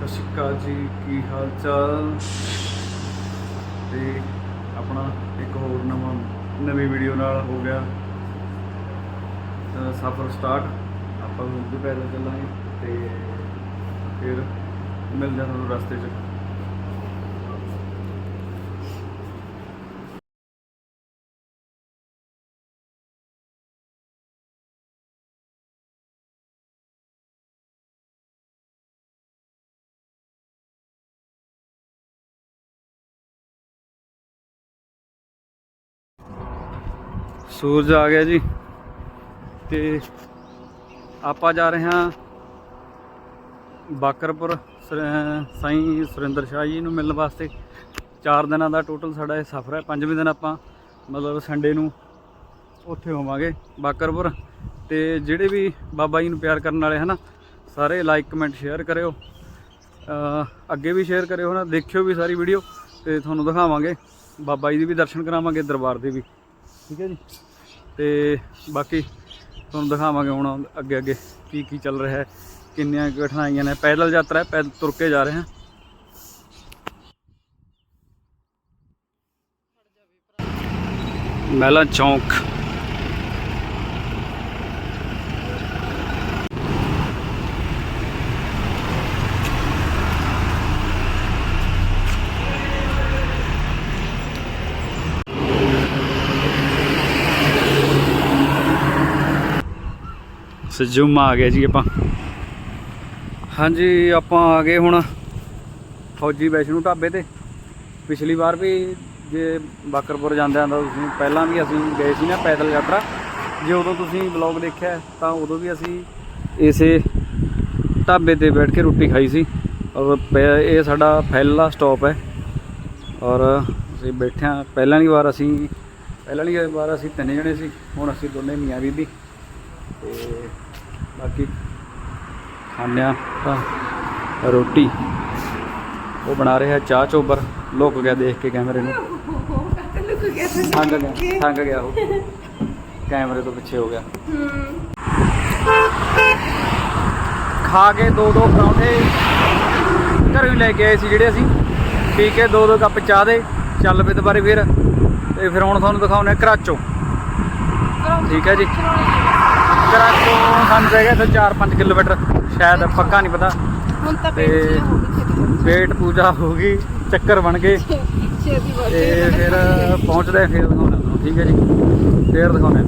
ਸਤਿ ਸ਼੍ਰੀ ਅਕਾਲ ਜੀ, ਕੀ ਹਾਲ ਚਾਲ ਤੇ ਆਪਣਾ ਇੱਕ ਹੋਰ ਨਵਾਂ, ਨਵੀਂ ਵੀਡੀਓ ਨਾਲ ਹੋ ਗਿਆ ਸਫ਼ਰ ਸਟਾਰਟ ਆਪਾਂ ਵੀ ਪੈਦਲ ਚੱਲਾਂਗੇ ਤੇ ਫਿਰ ਮਿਲ ਜਾਣਾ ਤੁਹਾਨੂੰ ਰਸਤੇ 'ਚ। ਸੂਰਜ ਆ ਗਿਆ ਜੀ। ਤੇ ਆਪਾਂ ਜਾ ਰਹੇ ਹਾਂ ਬਾਕਰਪੁਰ, ਸਰ- ਸਾਈਂ ਸੁਰਿੰਦਰ ਸ਼ਾਹ ਜੀ ਨੂੰ ਮਿਲਣ ਵਾਸਤੇ। 4 ਦਿਨਾਂ ਦਾ ਟੋਟਲ ਸਾਡਾ ਇਹ ਸਫ਼ਰ ਹੈ। ਪੰਜਵੇਂ ਦਿਨ ਆਪਾਂ ਮਤਲਬ ਸੰਡੇ ਨੂੰ ਉੱਥੇ ਹੋਵਾਂਗੇ ਬਾਕਰਪੁਰ। ਤੇ ਜਿਹੜੇ ਵੀ ਬਾਬਾ ਜੀ ਨੂੰ ਪਿਆਰ ਕਰਨ ਵਾਲੇ ਹਨਾ, ਸਾਰੇ ਲਾਈਕ ਕਮੈਂਟ ਸ਼ੇਅਰ ਕਰਿਓ। ਅੱਗੇ ਵੀ ਸ਼ੇਅਰ ਕਰਿਓ ਨਾ ਦੇਖਿਓ ਵੀ ਸਾਰੀ ਵੀਡੀਓ ਤੇ ਤੁਹਾਨੂੰ ਦਿਖਾਵਾਂਗੇ। ਬਾਬਾ ਜੀ ਦੇ ਵੀ ਦਰਸ਼ਨ ਕਰਾਵਾਂਗੇ, ਦਰਬਾਰ ਦੇ ਵੀ। ਠੀਕ ਹੈ ਜੀ? ਤੇ ਬਾਕੀ ਤੁਹਾਨੂੰ ਦਿਖਾਵਾਂਗੇ ਹੁਣ ਅੱਗੇ ਅੱਗੇ ਕੀ ਕੀ ਚੱਲ ਰਿਹਾ ਹੈ, ਕਿੰਨੀਆਂ ਕਠਿਨਾਈਆਂ ਨੇ। ਪੈਦਲ ਯਾਤਰਾ ਹੈ, ਪੈਦਲ ਤੁਰ ਕੇ ਜਾ ਰਹੇ ਹਾਂ। ਮਹਿਲਾ ਚੌਂਕ। ਸਜੂਮਾ ਆ ਗਿਆ ਜੀ ਆਪਾਂ। ਹਾਂਜੀ, ਆਪਾਂ ਆ ਗਏ ਹੁਣ ਫੌਜੀ ਵੈਸ਼ਨੂ ਢਾਬੇ ਤੇ। ਪਿਛਲੀ ਵਾਰ ਵੀ ਜੇ ਬਾਕਰਪੁਰ ਜਾਂਦਿਆਂ ਦਾ ਤੁਸੀਂ ਪਹਿਲਾਂ ਵੀ ਅਸੀਂ ਗਏ ਸੀ ਨਾ ਪੈਦਲ ਯਾਤਰਾ। ਜੇ ਉਦੋਂ ਤੁਸੀਂ ਬਲੌਗ ਦੇਖਿਆ ਤਾਂ ਉਦੋਂ ਵੀ ਅਸੀਂ ਇਸੇ ਢਾਬੇ ਤੇ ਬੈਠ ਕੇ ਰੋਟੀ ਖਾਈ ਸੀ। ਔਰ ਪੈ- ਇਹ ਸਾਡਾ ਪਹਿਲਾ ਸਟਾਪ ਹੈ। ਔਰ ਅਸੀਂ ਬੈਠਿਆਂ ਪਹਿਲਾਂ ਦੀ ਵਾਰ ਅਸੀਂ, ਪਹਿਲਾਂ ਦੀ ਵਾਰ ਅਸੀਂ ਤਿੰਨ ਜਣੇ ਸੀ। ਹੁਣ ਅਸੀਂ ਦੋਨੇ ਮੀਆਂ ਬੀਬੀ। ਬਾਕੀ ਖਾਂਦੇ ਹਾਂ ਤਾਂ ਰੋਟੀ। ਉਹ ਬਣਾ ਰਿਹਾ ਚਾਹ ਚੋਬਰ, ਲੁਕ ਗਿਆ ਦੇਖ ਕੇ ਕੈਮਰੇ ਨੂੰ। ਥੰਗ ਗਿਆ ਥੰਗ ਗਿਆ ਉਹ। ਕੈਮਰੇ ਤੋਂ ਪਿੱਛੇ ਹੋ ਗਿਆ। ਖਾ ਕੇ ਦੋ ਦੋ ਪਰੌਂਠੇ ਘਰੋਂ ਲੈ ਕੇ ਆਏ ਸੀ ਜਿਹੜੇ ਅਸੀਂ। ਪੀ ਕੇ ਦੋ ਦੋ ਕੱਪ ਚਾਹ ਦੇ, ਚੱਲ ਪਏ ਦੁਬਾਰੇ ਫਿਰ। ਤੇ ਫਿਰ ਹੁਣ ਤੁਹਾਨੂੰ ਦਿਖਾਉਣੇ ਕਰਾਚੋ। ਠੀਕ ਹੈ ਜੀ। ਕਰਾਚੋ ਸਾਨੂੰ ਰਹਿ ਗਿਆ ਤਾਂ 4-5 ਕਿਲੋਮੀਟਰ ਸ਼ਾਇਦ ਪੱਕਾ ਨਹੀਂ ਪਤਾ। ਹੁਣ ਤਾਂ ਤੇ ਪੇਟ ਚ ਹੋ ਗਈ ਪੇਟ ਪੂਜਾ ਹੋ ਗਈ ਚੱਕਰ ਬਣ ਗਏ। ਤੇ ਫਿਰ ਪਹੁੰਚਦੇ ਫਿਰ ਦਿਖਾਉਣੇ ਠੀਕ ਹੈ ਜੀ ਫਿਰ ਦਿਖਾਉਣੇ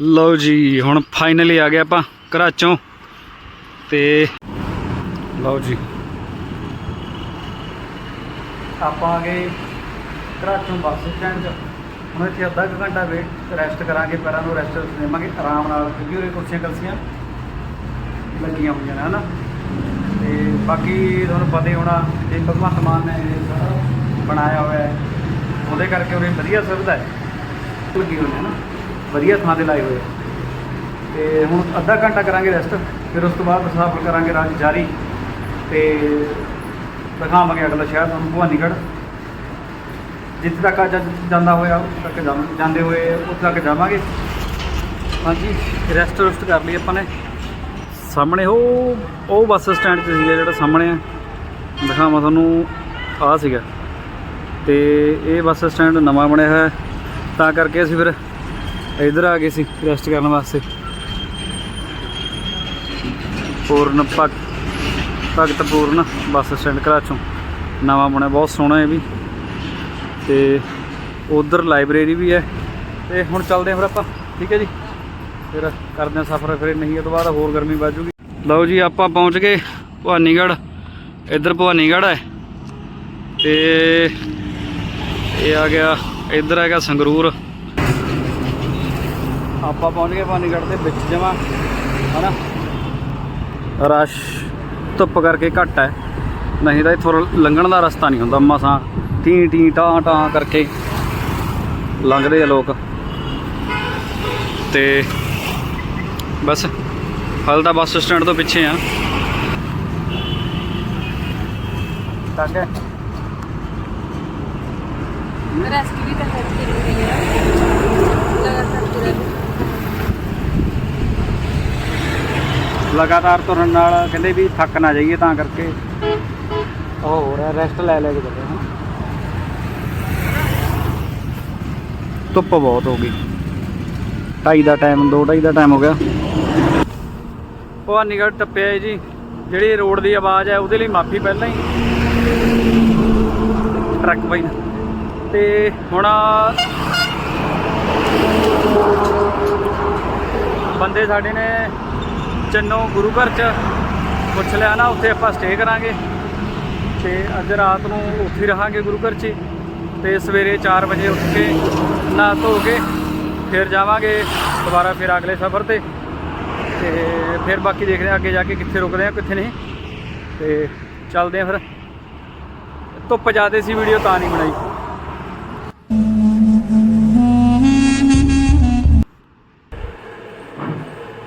ਲਓ ਜੀ ਹੁਣ ਫਾਈਨਲੀ ਆ ਗਏ ਆਪਾਂ ਘਰਾਚੋਂ ਤੇ ਲਓ ਜੀ। ਆਪਾਂ ਆ ਗਏ ਘਰਾਚੋਂ ਬੱਸ ਸਟੈਂਡ 'ਚ। ਹੁਣ ਇੱਥੇ ਅੱਧਾ ਕੁ ਘੰਟਾ ਵੇਟ ਰੈਸਟ ਕਰਾਂਗੇ, ਪੈਰਾਂ ਨੂੰ ਰੈਸਟ ਦੇਵਾਂਗੇ, ਆਰਾਮ ਨਾਲ, ਕਿਉਂਕਿ ਉਰੇ ਕੁਰਸੀਆਂ ਕਲਸੀਆਂ ਲੱਗੀਆਂ ਹੋਈਆਂ ਨੇ, ਹਨਾ? ਤੇ ਬਾਕੀ ਤੁਹਾਨੂੰ ਪਤਾ ਹੀ ਹੋਣਾ, ਜੇ ਭਗਵੰਤ ਮਾਨ ਨੇ ਸਾਰਾ ਬਣਾਇਆ ਹੋਇਆ ਹੈ, ਉਹਦੇ ਕਰਕੇ ਉਰੇ ਵਧੀਆ ਸੁਵਿਧਾ ਹੈ। ਲੱਗੀ ਹੋਈ ਹੈ ਨਾ? ਵਧੀਆ ਥਾਂ ਤੇ ਲਾਏ ਹੋਏ ਆ। ਤੇ ਹੁਣ ਅੱਧਾ ਘੰਟਾ ਕਰਾਂਗੇ ਰੈਸਟ ਫਿਰ ਉਸ ਤੋਂ ਬਾਅਦ ਸਫ਼ਰ ਕਰਾਂਗੇ ਰਾਜ ਜਾਰੀ। ਤੇ ਦਿਖਾਵਾਂਗੇ ਅਗਲਾ ਸ਼ਹਿਰ ਤੁਹਾਨੂੰ ਭਵਾਨੀਗੜ੍ਹ। ਜਿੱਥੇ ਤੱਕ ਜਾਂਦਾ ਹੋਇਆ ਉੱਥੇ ਤੱਕ ਜਾਵਾਂ- ਜਾਂਦੇ ਹੋਏ ਉੱਥੇ ਤੱਕ ਜਾਵਾਂਗੇ। ਹਾਂਜੀ ਰੈਸਟ ਰੁਸਟ ਕਰ ਲਈ ਆਪਾਂ ਨੇ। ਸਾਹਮਣੇ ਉਹ ਉਹ ਬੱਸ ਸਟੈਂਡ 'ਚ ਸੀਗਾ ਜਿਹੜਾ ਸਾਹਮਣੇ ਆ। ਦਿਖਾਵਾਂ ਤੁਹਾਨੂੰ ਆ ਸੀਗਾ। ਤੇ ਇਹ ਬੱਸ ਸਟੈਂਡ ਨਵਾਂ ਬਣਿਆ ਹੋਇਆ। ਹੈ, ਤਾਂ ਕਰਕੇ ਅਸੀਂ ਫਿਰ ਇੱਧਰ ਆ ਗਏ ਸੀ ਰੈਸਟ ਕਰਨ ਵਾਸਤੇ। ਪੂਰਨ ਭਗ ਭਗਤ ਪੂਰਨ ਬੱਸ ਸਟੈਂਡ ਘਰਾਚੋਂ ਨਵਾਂ ਬਣਿਆ ਬਹੁਤ ਸੋਹਣਾ ਇਹ ਵੀ। ਤੇ ਉਧਰ ਲਾਇਬ੍ਰੇਰੀ ਵੀ ਹੈ। ਤੇ ਹੁਣ ਚੱਲਦੇ ਹਾਂ ਫਿਰ ਆਪਾਂ, ਠੀਕ ਹੈ ਜੀ? ਫਿਰ ਕਰਦੇ ਹਾਂ ਸਫ਼ਰ, ਫਿਰ ਨਹੀਂ ਇਹ ਤੋਂ ਬਾਅਦ ਹੋਰ ਗਰਮੀ ਵੱਧ ਜੂਗੀ। ਲਓ ਜੀ, ਆਪਾਂ ਪਹੁੰਚ ਗਏ ਭਵਾਨੀਗੜ੍ਹ। ਇੱਧਰ ਭਵਾਨੀਗੜ੍ਹ ਹੈ। ਤੇ ਇਹ ਆ ਗਿਆ, ਇੱਧਰ ਹੈਗਾ ਸੰਗਰੂਰ। ਆਪਾਂ ਪਹੁੰਚ ਗਏ ਭਵਾਨੀਗੜ੍ਹ ਦੇ ਵਿੱਚ ਜਮਾ, ਹਨਾ? ਰਸ਼ ਧੁੱਪ ਕਰਕੇ ਘੱਟ ਹੈ। ਨਹੀਂ ਤਾਂ ਇੱਥੋਂ ਲੰਘਣ ਦਾ ਰਸਤਾ ਨਹੀਂ ਹੁੰਦਾ, ਮਸਾਂ ਟੀ ਟੀ ਟਾਂ ਟਾਂ ਕਰਕੇ ਲੰਘਦੇ ਆ ਲੋਕ। ਤੇ ਬਸ ਹਾਲ ਤਾਂ ਬੱਸ ਸਟੈਂਡ ਤੋਂ ਪਿੱਛੇ ਆ। ਤੱਕ ਹੈ ਰੈਸਟ ਵੀ ਤਾਂ ਕਰਦੀ ਰਹੀ ਹੈ ਲਗਾਤਾਰ ਤੁਰੇ ਲਗਾਤਾਰ ਤੁਰਨ ਨਾਲ ਕਹਿੰਦੇ ਵੀ ਥੱਕ ਨਾ ਜਾਈਏ ਤਾਂ ਕਰਕੇ। ਉਹ ਹੋ ਰਿਹਾ ਰੈਸਟ ਲੈ ਲੈ ਕੇ ਚੱਲੇ ਹਾਂ ਧੁੱਪ ਬਹੁਤ ਹੋ ਗਈ ਢਾਈ ਦਾ ਟਾਈਮ ਦੋ ਢਾਈ ਦਾ ਟਾਈਮ ਹੋ ਗਿਆ ਭਵਾਨੀਗੜ੍ਹ ਟੱਪਿਆ ਜੀ, ਜਿਹੜੀ ਰੋਡ ਦੀ ਆਵਾਜ਼ ਹੈ ਉਹਦੇ ਲਈ ਮਾਫੀ ਪਹਿਲਾਂ ਹੀ ਟਰੱਕ ਬਾਈ ਦਾ। ਤੇ ਹੁਣ ਬੰਦੇ ਸਾਡੇ ਨੇ ਚੰਨੋ ਗੁਰੂ ਘਰ ਚ ਪੁੱਛ ਲਿਆ ਨਾ, ਉੱਥੇ ਆਪਾਂ ਸਟੇ ਕਰਾਂਗੇ ਤੇ ਅੱਜ ਰਾਤ ਨੂੰ ਉੱਥੇ ਰਹਾਂਗੇ ਗੁਰੂ ਘਰ 'ਚ ਹੀ। ਤੇ ਸਵੇਰੇ 4 ਵਜੇ ਉੱਠ ਕੇ ਨਹਾ ਧੋ ਕੇ ਫਿਰ ਜਾਵਾਂਗੇ ਦੁਬਾਰਾ ਫਿਰ ਅਗਲੇ ਸਫ਼ਰ ਤੇ। ਤੇ ਫਿਰ ਬਾਕੀ ਦੇਖਦੇ ਹਾਂ ਅੱਗੇ ਜਾ ਕੇ ਕਿੱਥੇ ਰੁਕਦੇ ਆ ਕਿੱਥੇ ਨਹੀਂ। ਤੇ ਚੱਲਦੇ ਆ ਫਿਰ। ਧੁੱਪ ਜ਼ਿਆਦੇ ਸੀ ਵੀਡੀਓ ਤਾਂ ਨਹੀਂ ਬਣਾਈ।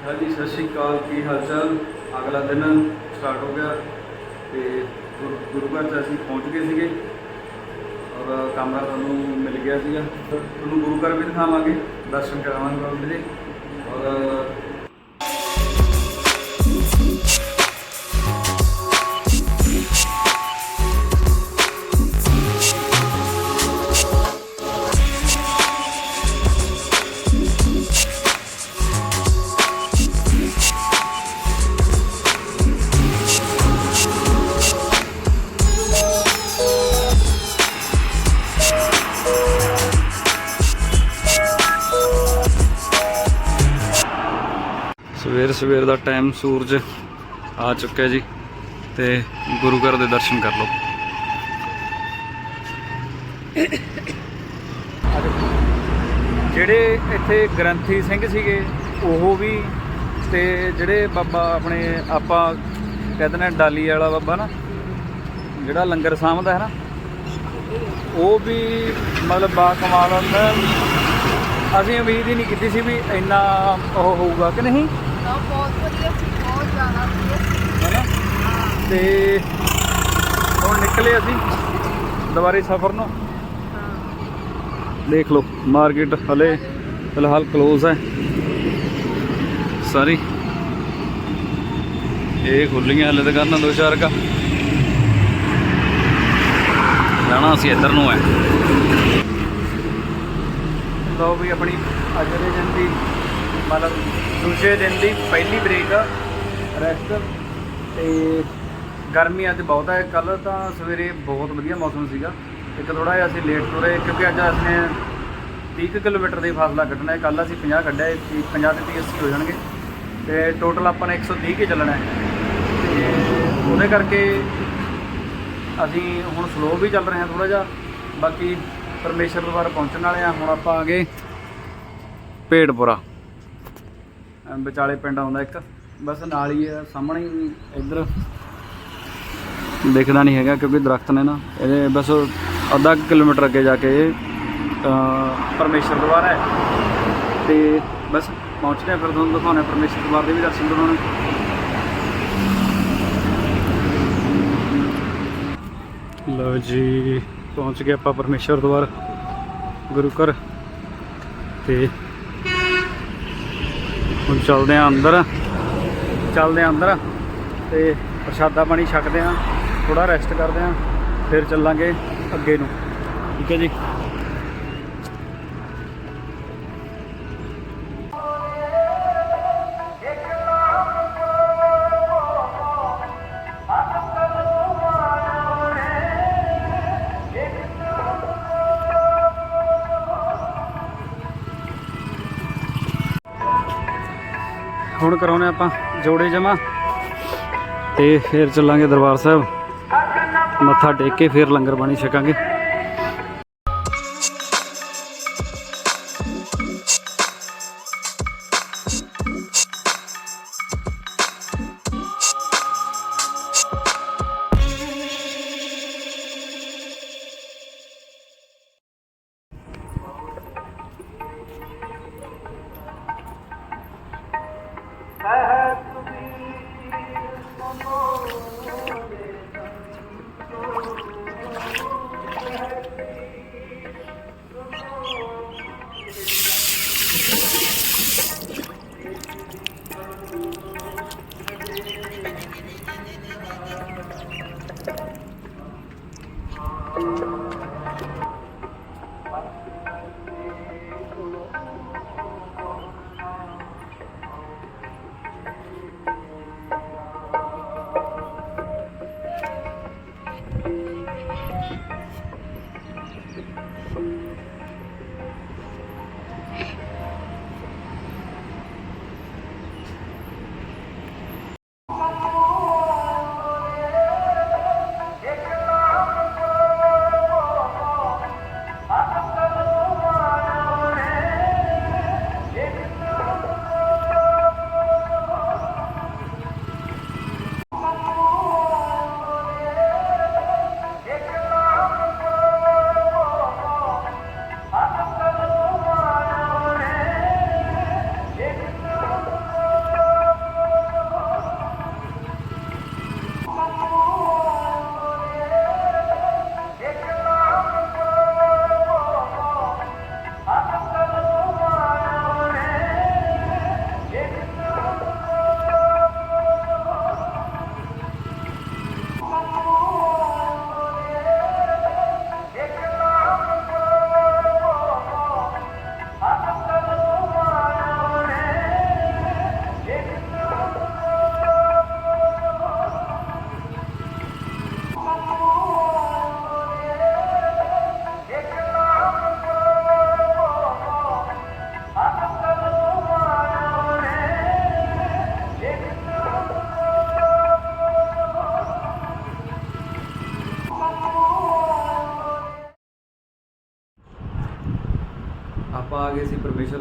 ਹਾਂਜੀ, ਸਤਿ ਸ਼੍ਰੀ ਅਕਾਲ। ਕੀ ਹਾਲ ਚਾਲ ਅਗਲਾ ਦਿਨ ਸਟਾਰਟ ਹੋ ਗਿਆ ਤੇ ਗੁਰੂ ਘਰ 'ਚ ਅਸੀਂ ਪਹੁੰਚ ਗਏ ਸੀਗੇ। ਔਰ ਕਮਰਾ ਤੁਹਾਨੂੰ ਮਿਲ ਗਿਆ ਸੀਗਾ। ਤੁਹਾਨੂੰ ਗੁਰੂ ਘਰ ਵੀ ਦਿਖਾਵਾਂਗੇ, ਦਰਸ਼ਨ ਕਰਾਵਾਂਗੇ ਬਾਬਾ ਦੇ। ਔਰ ਸਵੇਰ ਦਾ ਟਾਈਮ ਸੂਰਜ ਆ ਚੁੱਕਿਆ ਜੀ ਤੇ ਗੁਰੂ ਘਰ ਦੇ ਦਰਸ਼ਨ ਕਰ ਲਓ। ਜਿਹੜੇ ਇੱਥੇ ਗ੍ਰੰਥੀ ਸਿੰਘ ਸੀਗੇ, ਉਹ ਵੀ ਤੇ ਜਿਹੜੇ ਬਾਬਾ ਆਪਣੇ ਆਪਾਂ ਕਹਿੰਦੇ ਨੇ ਡਾਲੀ ਵਾਲਾ ਬਾਬਾ ਨਾ, ਜਿਹੜਾ ਲੰਗਰ ਸਾਂਭਦਾ ਹੈ ਨਾ, ਉਹ ਵੀ ਮਤਲਬ ਬਾ ਕਮਾਲ ਹੁੰਦਾ। ਅਸੀਂ ਉਮੀਦ ਹੀ ਨਹੀਂ ਕੀਤੀ ਸੀ ਵੀ ਇੰਨਾ ਉਹ ਹੋਊਗਾ ਕਿ ਨਹੀਂ ਨਾ ਬਹੁਤ ਵਧੀਆ ਸੀ ਬਹੁਤ ਜ਼ਿਆਦਾ ਵਧੀਆ ਸੀ ਹੈਨਾ ਤੇ ਹੁਣ ਨਿਕਲੇ ਅਸੀਂ ਦੁਬਾਰੇ ਸਫ਼ਰ ਨੂੰ। ਦੇਖ ਲਓ, ਮਾਰਕੀਟ ਹਲੇ ਫਿਲਹਾਲ ক্লোਜ਼ ਹੈ। ਸਾਰੀ। ਇਹ ਖੁੱਲੀਆਂ ਹਲੇ ਦੁਕਾਨਾਂ ਦੋ ਚਾਰ ਕਾ। ਜਾਣਾ ਅਸੀਂ ਇੱਧਰ ਨੂੰ ਹੈ। ਲਓ ਵੀ ਆਪਣੀ ਅੱਜ ਦੇ ਦਿਨ ਦੀ, ਮਤਲਬ ਦੂਜੇ ਦਿਨ ਦੀ ਪਹਿਲੀ ਬ੍ਰੇਕ ਰੈਸਟ ਤੇ ਗਰਮੀ ਅੱਜ ਬਹੁਤ ਹੈ ਕੱਲ ਤਾਂ ਸਵੇਰੇ ਬਹੁਤ ਵਧੀਆ ਮੌਸਮ ਸੀਗਾ। ਇੱਕ ਥੋੜਾ ਜਿਹਾ ਅਸੀਂ ਲੇਟ ਤੁਰੇ ਕਿਉਂਕਿ ਅੱਜ ਅਸੀਂ 30 ਕੁ ਕਿਲੋਮੀਟਰ ਦੀ ਫਾਸਲਾ ਕੱਢਣਾ ਹੈ। ਕੱਲ ਅਸੀਂ 50 ਕੱਢਿਆ ਤੀਹ- 50 ਤੇ 30 80 ਹੋ ਜਾਣਗੇ। ਤੇ ਟੋਟਲ ਆਪਾਂ ਨੇ 130 ਕੇ ਚੱਲਣਾ ਹੈ। ਤੇ ਉਹਦੇ ਕਰਕੇ ਅਸੀਂ ਹੁਣ ਸਲੋ ਵੀ ਚੱਲ ਰਹੇ ਹਾਂ ਥੋੜਾ ਜਿਹਾ। ਬਾਕੀ ਪਰਮੇਸ਼ਰ ਦੁਆਰਾ ਪਹੁੰਚਣ ਵਾਲੇ ਆ ਹੁਣ ਆਪਾਂ ਆ ਗਏ ਭੇੜਪੁਰਾ ਵਿਚਾਲੇ ਪਿੰਡ ਆਉਂਦਾ ਇੱਕ। ਬਸ ਨਾਲ ਹੀ ਹੈ, ਸਾਹਮਣੇ ਹੀ, ਇੱਧਰ। ਦਿਖਦਾ ਨਹੀਂ ਹੈਗਾ ਕਿਉਂਕਿ ਦਰਖਤ ਨੇ ਨਾ ਇਹਦੇ ਬਸ ਅੱਧਾ ਕੁ ਕਿਲੋਮੀਟਰ ਅੱਗੇ ਜਾ ਕੇ ਅ, ਪਰਮੇਸ਼ਰ ਦੁਆਰਾ ਹੈ। ਤੇ ਬਸ ਪਹੁੰਚਦੇ ਹਾਂ ਫਿਰ ਤੁਹਾਨੂੰ ਦਿਖਾਉਣੇ ਪਰਮੇਸ਼ਰ ਦੁਆਰ ਦੇ ਵੀ ਦਰਸ਼ਨ ਕਰਾਉਣੇ। ਲਓ ਜੀ ਪਹੁੰਚ ਗਏ ਆਪਾਂ ਪਰਮੇਸ਼ਰ ਦੁਆਰ ਗੁਰੂ ਘਰ। ਤੇ ਹੁਣ ਚੱਲਦੇ ਆਂ ਅੰਦਰ ਚੱਲਦੇ ਆਂ ਅੰਦਰ। ਤੇ ਪ੍ਰਸ਼ਾਦਾ ਪਾਣੀ ਛਕਦੇ ਆਂ ਥੋੜਾ ਰੈਸਟ ਕਰਦੇ ਆਂ ਫਿਰ ਚੱਲਾਂਗੇ ਅੱਗੇ ਨੂੰ। ਠੀਕ ਹੈ ਜੀ? ਹੁਣ ਕਰਾਉਨੇ ਆਪਾਂ ਜੋੜੇ ਜਮਾ ਤੇ ਫਿਰ ਚੱਲਾਂਗੇ ਦਰਬਾਰ ਸਾਹਿਬ। ਮੱਥਾ ਟੇਕ ਕੇ ਫਿਰ ਲੰਗਰ ਪਾਣੀ ਛਕਾਂਗੇ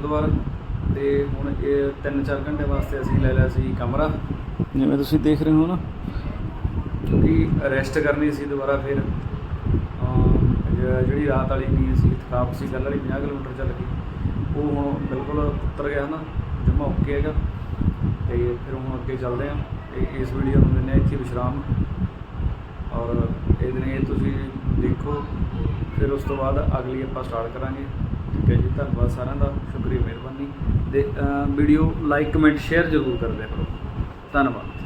ਹਰਿਦੁਆਰ ਤੇ ਹੁਣ ਇਹ 3-4 ਘੰਟੇ ਵਾਸਤੇ ਅਸੀਂ ਲੈ ਲਿਆ ਸੀ ਕਮਰਾ। ਜਿਵੇਂ ਤੁਸੀਂ ਦੇਖ ਰਹੇ ਹੋ ਨਾ। ਕਿਉਂਕਿ ਰੈਸਟ ਕਰਨੀ ਸੀ ਦੁਬਾਰਾ ਫਿਰ। ਜਿਹੜੀ ਰਾਤ ਵਾਲੀ ਨੀਂਦ ਸੀ ਥਕਾਵਟ ਸੀ ਕੱਲ੍ਹ ਵਾਲੀ 50 ਕਿਲੋਮੀਟਰ ਚੱਲ ਗਈ। ਉਹ ਹੁਣ ਬਿਲਕੁਲ ਉਤਰ ਗਿਆ ਨਾ ਜਮਾ ਓਕੇ ਹੈਗਾ। ਤੇ ਫਿਰ ਹੁਣ ਅੱਗੇ ਚੱਲਦੇ ਹਾਂ। ਤੇ ਇਸ ਵੀਡੀਓ ਨੂੰ ਦਿੰਦੇ ਹਾਂ ਇੱਥੇ ਵਿਸ਼ਰਾਮ। ਔਰ ਇਹ ਦਿਨ ਇਹ ਤੁਸੀਂ ਦੇਖੋ ਫਿਰ ਉਸ ਤੋਂ ਬਾਅਦ ਅਗਲੀ ਆਪਾਂ ਸਟਾਰਟ ਕਰਾਂਗੇ। ਠੀਕ ਹੈ ਜੀ, ਧੰਨਵਾਦ ਸਾਰਿਆਂ ਦਾ, ਸ਼ੁਕਰੀਆ, ਮਿਹਰਬਾਨੀ। ਦੇ ਵੀਡੀਓ ਲਾਈਕ, ਕਮੈਂਟ, ਸ਼ੇਅਰ ਜ਼ਰੂਰ ਕਰਦੇ ਰਹੋ ਧੰਨਵਾਦ।